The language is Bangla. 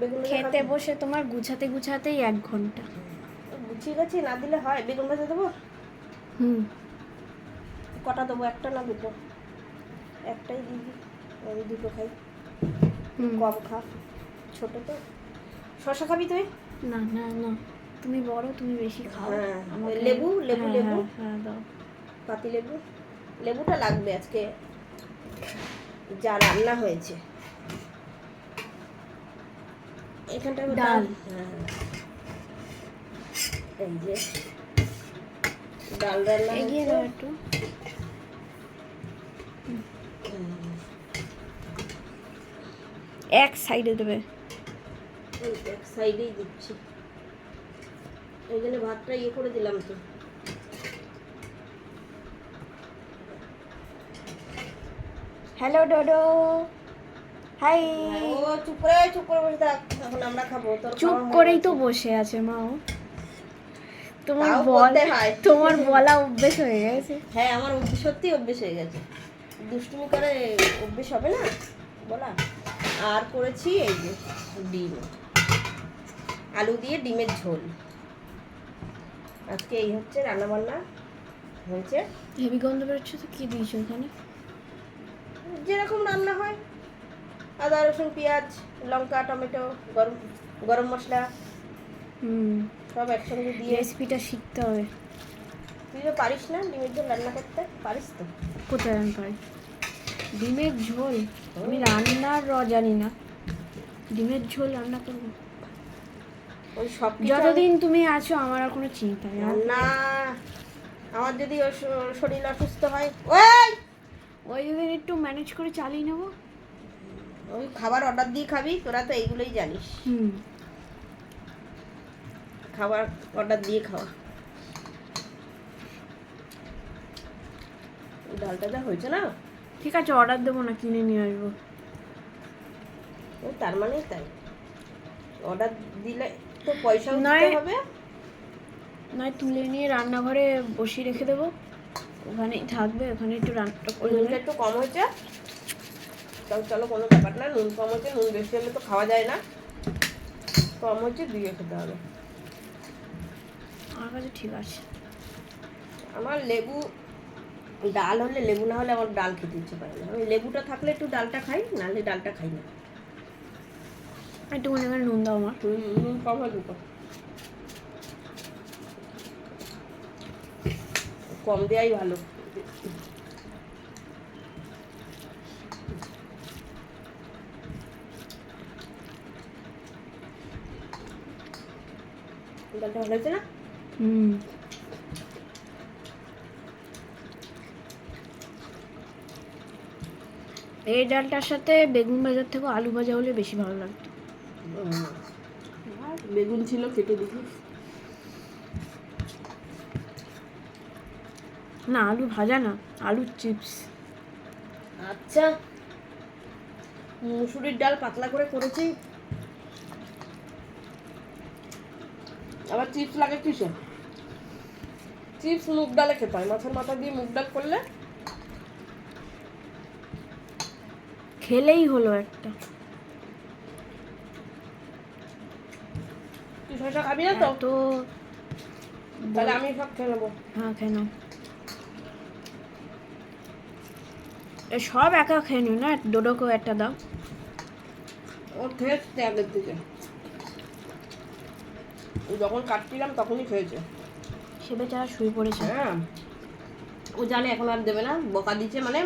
বেগুন খেতে বসে তোমার গুছাতে গুছাতেই এক ঘণ্টা। গুছিয়ে গেছি না দিলে হয় বেগুন ভাজা দেবো? হুম। কটা দেবো? একটা না দুটো? একটাই দিবি আমি দুটো খাই। হুম। কম খা। ছোট তো। শশা খাবি তুই? না না না। তুমি বড় তুমি বেশি খাও। হ্যাঁ, লেবু, লেবু, হ্যাঁ, লেবু। হ্যাঁ, হ্যাঁ দাও। পাতি লেবু। লেবুটা লাগবে আজকে। যা রান্না হয়েছে। এখানটা ডাল। হ্যাঁ। এই যে। ডাল রান্না এগিয়ে। দাও একটু। এক সাইডে দেবে। এক সাইডেই দিচ্ছি। এই জন্য ভাতটা ইয়ে করে দিলাম তো। হ্যালো ডোডো। হাই। ও চুপ করে চুপ করে বসে থাক। এখন আমরা খাব তোর চুপ করেই তো বসে আছে মা ও। তোমার বল তোমার বলা অভ্যেস হয়ে গেছে। হ্যাঁ আমার সত্যি অভ্যেস হয়ে গেছে। দুষ্টুমি করে অভ্যেস হবে না? বলা। আর করেছি এই যে ডিম। আলু দিয়ে ডিমের ঝোল। আজকে এই হচ্ছে রান্না বান্না হয়েছে। হেভি গন্ধ বেরোচ্ছে তো কি দিয়েছ ওখানে যেরকম রান্না হয়। আদা রসুন পেঁয়াজ লঙ্কা টমেটো গরম গরম মশলা হুম। সব একসঙ্গে দিয়ে রেসিপিটা শিখতে হবে। তুই তো পারিস না ডিমের ঝোল রান্না করতে? পারিস তো। কোথায় আমি পারি? ডিমের ঝোল? আমি রান্নার র জানি না। ডিমের ঝোল রান্না করব। ওই সব যতদিন তুমি আছো আমার আর কোনো চিন্তা নেই। না। আমার যদি শরীর অসুস্থ হয় ওই! ওই দিন একটু ম্যানেজ করে চালিয়ে নেব। ওই খাবার অর্ডার দিয়ে খাবি তোরা তো এইগুলোই জানিস। খাবার অর্ডার দিয়ে খাওয়া। ডালটা যা হয়েছে না? ঠিক আছে অর্ডার দেবো না কিনে নিয়ে আসব। ও তার মানে তাই। অর্ডার দিলে তো পয়সাও দিতে নয়। হবে। নয় তুলে নিয়ে রান্নাঘরে বসিয়ে রেখে দেবো। ওখানেই থাকবে ওখানে একটু রান্নাটা করে একটু কম হয়েছে। তাও চলো কোনো ব্যাপার না। নুন কম হচ্ছে নুন বেশি হলে তো খাওয়া যায় না। কম হচ্ছে দিয়ে খেতে হবে। আমার কাছে ঠিক আছে। আমার লেবু ডাল হলে লেবু না হলে আমার ডাল খেতে ইচ্ছে করে না। আমি লেবুটা থাকলে একটু ডালটা খাই নাহলে ডালটা খাই না। একটু মনে করে নুন দাও আমার নুন কম হয় দুটো। কম দেওয়াই ভালো। ডালটা ভালো হয়েছে না? হুম। এই ডালটার সাথে বেগুন ভাজার থেকে আলু ভাজা হলে বেশি ভালো লাগতো। বেগুন ছিল কেটে দিবি। না আলু ভাজা না আলুর চিপস। আচ্ছা মুসুরির ডাল পাতলা করে করেছি। আবার চিপস লাগে কিসে? চিপস মুগ ডালে খেতে হয়। মাছের মাথা দিয়ে মুগ ডাল করলে খেলেই হলো একটা। তুই শশা খাবি না তো? তো তাহলে আমি সব খেয়ে নেব। হ্যাঁ কেন এ সব একা খেয়ে নিও না ডোডোকেও একটা দাও। ও খেয়েছে আগের ও যখন কাটছিলাম তখনই খেয়েছে। সে বেচারা শুয়ে পড়েছে। হ্যাঁ। ও জানে এখন আর দেবে না বকা দিচ্ছে মানে